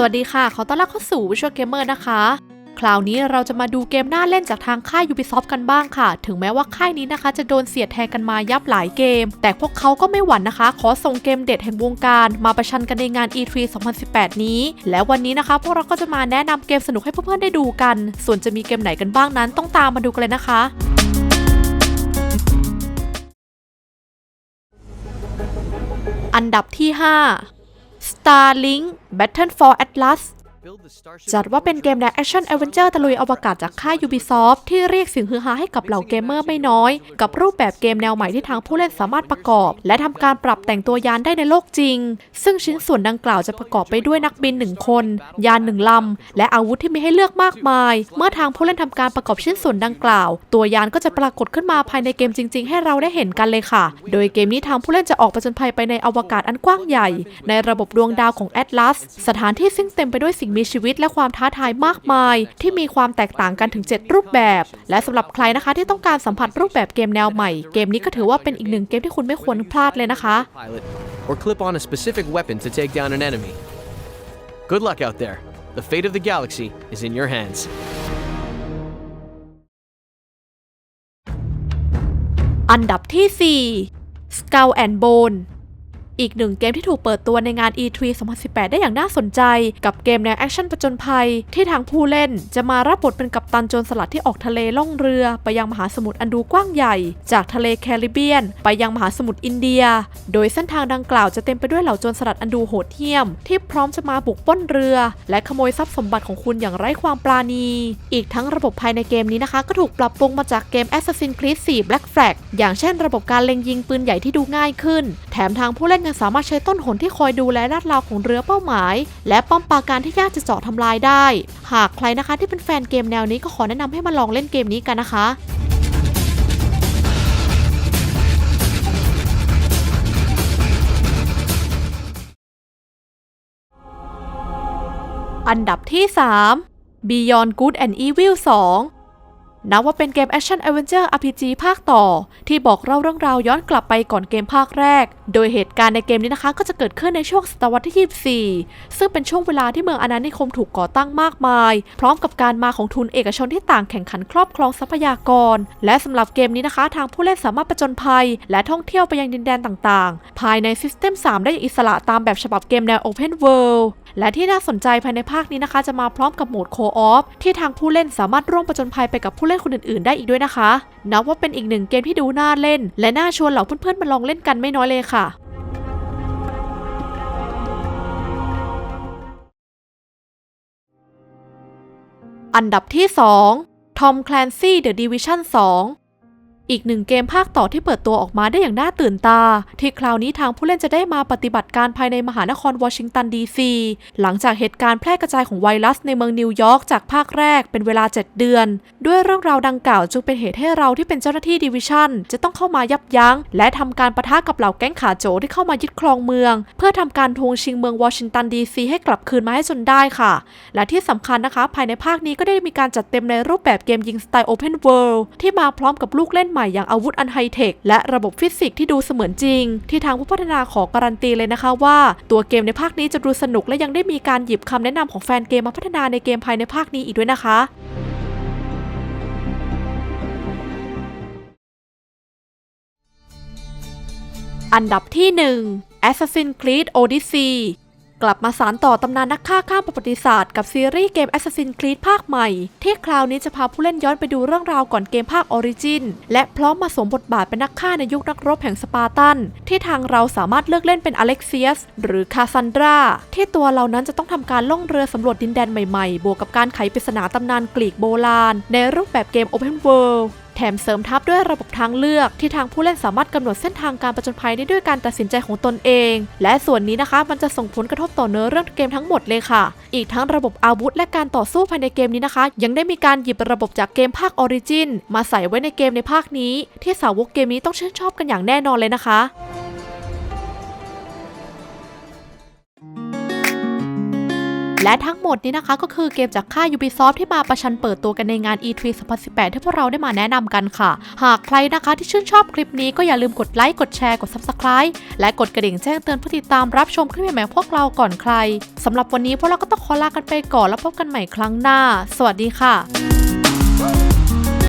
สวัสดีค่ะ ขอต้อนรับเข้าสู่ Visual Gamer นะคะ คราวนี้เราจะมาดูเกมน่าเล่นจากทางค่าย Ubisoft กันบ้างค่ะ ถึงแม้ว่าค่ายนี้นะคะ จะโดนเสียดแทงกันมายับหลายเกม แต่พวกเขาก็ไม่หวั่นนะคะ ขอส่งเกมเด็ดแห่งวงการ มาประชันกันในงาน E3 2018 นี้ และวันนี้นะคะ พวกเราก็จะมาแนะนำเกมสนุกให้เพื่อนๆได้ดูกัน ส่วนจะมีเกมไหนกันบ้างนั้นต้องตามมาดูกันเลยนะคะอันดับที่ 5 Starlink Battle for Atlas จัดว่าเป็นเกมแนวแอคชั่นแอดเวนเจอร์ตะลุยอวกาศจากค่าย Ubisoft ที่เรียกเสียงฮือฮาให้กับเหล่าเกมเมอร์ไม่น้อย กับรูปแบบเกมแนวใหม่ที่ทางผู้เล่นสามารถประกอบ และทำการปรับแต่งตัวยานได้ในโลกจริง ซึ่งชิ้นส่วนดังกล่าวจะประกอบไปด้วยนักบินหนึ่งคน ยานหนึ่งลำ และอาวุธที่มีให้เลือกมากมาย เมื่อทางผู้เล่นทำการประกอบชิ้นส่วนดังกล่าว ตัวยานก็จะปรากฏขึ้นมาภายในเกมจริง ๆ ให้เราได้เห็นกันเลยค่ะ โดยเกมนี้ทางผู้เล่นจะออกประจนภัยไปในอวกาศอันกว้างใหญ่ ในระบบดวงดาวของแอตลัสสถานที่ซึ่งเต็มไปด้วยสิ่งมีชีวิตและความท้าทายมากมาย ที่มีความแตกต่างกันถึง 7 รูปแบบ และสำหรับใครนะคะที่ต้องการสัมผัสรูปแบบเกมแนวใหม่ เกมนี้ก็ถือว่าเป็นอีกหนึ่งเกมที่คุณไม่ควรพลาดเลยนะคะ pilot, or clip on a specific weapon to take down an enemy. Good luck out there. The fate of the galaxy is in your hands. อันดับที่ 4 Skull and Bone อีกหนึ่งเกมที่ถูกเปิดตัวในงาน E3 2018 ได้อย่างน่าสนใจ กับเกมแนวแอคชั่นประจนภัย ที่ทางผู้เล่นจะมารับบทเป็นกัปตันโจรสลัดที่ออกทะเลล่องเรือ ไปยังมหาสมุทรอันดูกว้างใหญ่ จากทะเลแคริบเบียน ไปยังมหาสมุทรอินเดีย โดยเส้นทางดังกล่าวจะเต็มไปด้วยเหล่าโจรสลัดอันดูโหดเหี้ยม ที่พร้อมจะมาบุกป้นเรือ และขโมยทรัพย์สมบัติของคุณอย่างไร้ความปราณี อีกทั้งระบบภายในเกมนี้นะคะ ก็ถูกปรับปรุงมาจากเกม Assassin's Creed 4 Black Flag อย่างเช่น ระบบการเล็งยิงปืนใหญ่ที่ดูง่ายขึ้น มทางผู้เล่นยังสามารถใช้ต้นหนที่คอยดูแลลาดราวของเรือเป้าหมาย และป้อมปราการที่ยากจะเจาะทำลายได้ หากใครนะคะที่เป็นแฟนเกมแนวนี้ก็ขอแนะนำให้มาลองเล่นเกมนี้กันนะคะอันดับที่ 3 Beyond Good and Evil 2 นับว่าเป็นเกมแอคชั่น a อเวนเจอร์ RPG ภาคต่อ ที่บอกเล่าเรื่องราวย้อนกลับไปก่อนเกมภาคแรก โดยเหตุการณ์ในเกมนี้นะคะ ก็จะเกิดขึ้นในช่วงศตวรรษที่ 24 ซึ่งเป็นช่วงเวลาที่เมืองอาณานิคมถูกก่อตั้งมากมาย พร้อมกับการมาของทุนเอกชนที่ต่างแข่งขันครอบครองทรัพยากร และสำหรับเกมนี้นะคะ ทางผู้เล่นสามารถประจนภัย และท่องเที่ยวไปยังดินแดนต่างๆ ภายใน System 3ได้อย่างอิสระตามแบบฉบับเกมแนว Open World และที่น่าสนใจภายในภาคนี้นะคะ จะมาพร้อมกับโหมดโคออฟที่ทางผู้เล่นสามารถร่วมประจนภัยไปกับผู้เล่นคนอื่นๆ ได้อีกด้วยนะคะ นับว่าเป็นอีกหนึ่งเกมที่ดูน่าเล่น และน่าชวนเหล่าเพื่อนๆมาลองเล่นกันไม่น้อยเลยค่ะ อันดับที่ 2 Tom Clancy The Division 2 อีกหนึ่งเกมภาคต่อที่เปิดตัวออกมาได้อย่างน่าตื่นตา ที่คราวนี้ทางผู้เล่นจะได้มาปฏิบัติการภายในมหานครวอชิงตันดีซีหลังจากเหตุการณ์แพร่กระจายของไวรัสในเมืองนิวยอร์กจากภาคแรกเป็นเวลา 7 เดือน ด้วยเรื่องราวดังกล่าวจึงเป็นเหตุให้เราที่เป็นเจ้าหน้าที่ดิวิชั่นจะต้องเข้ามายับยั้ง และทำการประทะกับเหล่าแก๊งขาโจที่เข้ามายึดครองเมือง เพื่อทำการทวงชิงเมืองวอชิงตันดีซีให้กลับคืนมาให้จนได้ค่ะ และที่สำคัญนะคะ ภายในภาคนี้ก็ได้มีการจัดเต็มในรูปแบบเกมยิงสไตล์ Open World ที่มาพร้อมกับลูกเล่นหม่อย่างอาวุธอันไฮเทคและระบบฟิสิกส์ที่ดูเสมือนจริง ที่ทางผู้พัฒนาขอการันตีเลยนะคะว่า ตัวเกมในภาคนี้จะดูสนุกและยังได้มีการหยิบคำแนะนำของแฟนเกมมาพัฒนาในเกมภายในภาคนี้อีกด้วยนะคะอันดับที่ 1 Assassin's Creed Odyssey กลับมาสารต่อตำนานนักฆ่าข้ามประวัติศาสตร์กับซีรีส์เกม Assassin's Creed ภาคใหม่ ที่คราวนี้จะพาผู้เล่นย้อนไปดูเรื่องราวก่อนเกมภาค Origin และพร้อมมาสวมบทบาทเป็นนักฆ่าในยุคนักรบแห่งสปาร์ตัน ที่ทางเราสามารถเลือกเล่นเป็นอเล็กเซียส หรือคาซันดราที่ตัวเรานั้นจะต้องทำการล่องเรือสำรวจดินแดนใหม่ๆ บวกกับการไขปริศนาตำนานกรีกโบราณ ในรูปแบบเกม Open World แถมเสริมทับด้วยระบบทางเลือกที่ทางผู้เล่นสามารถกำหนดเส้นทางการประจนภัยได้ด้วยการตัดสินใจของตนเอง และส่วนนี้นะคะมันจะส่งผลกระทบต่อเนื้อเรื่องเกมทั้งหมดเลยค่ะ อีกทั้งระบบอาวุธและการต่อสู้ภายในเกมนี้นะคะ ยังได้มีการหยิบระบบจากเกมภาคออริจินมาใส่ไว้ในเกมในภาคนี้ ที่สาวกเกมนี้ต้องชื่นชอบกันอย่างแน่นอนเลยนะคะ และทั้งหมดนี้นะคะก็คือเกมจากค่าย Ubisoft ที่มาประชันเปิดตัวกันในงาน E3 2018 ที่พวกเราได้มาแนะนำกันค่ะ หากใครนะคะที่ชื่นชอบคลิปนี้ก็อย่าลืมกดไลค์กดแชร์กด Subscribe และกดกระดิ่งแจ้งเตือนเพื่อติดตามรับชมคลิปใหม่ๆพวกเราก่อนใครสำหรับวันนี้พวกเราก็ต้องขอลากันไปก่อนแล้วพบกันใหม่ครั้งหน้า สวัสดีค่ะ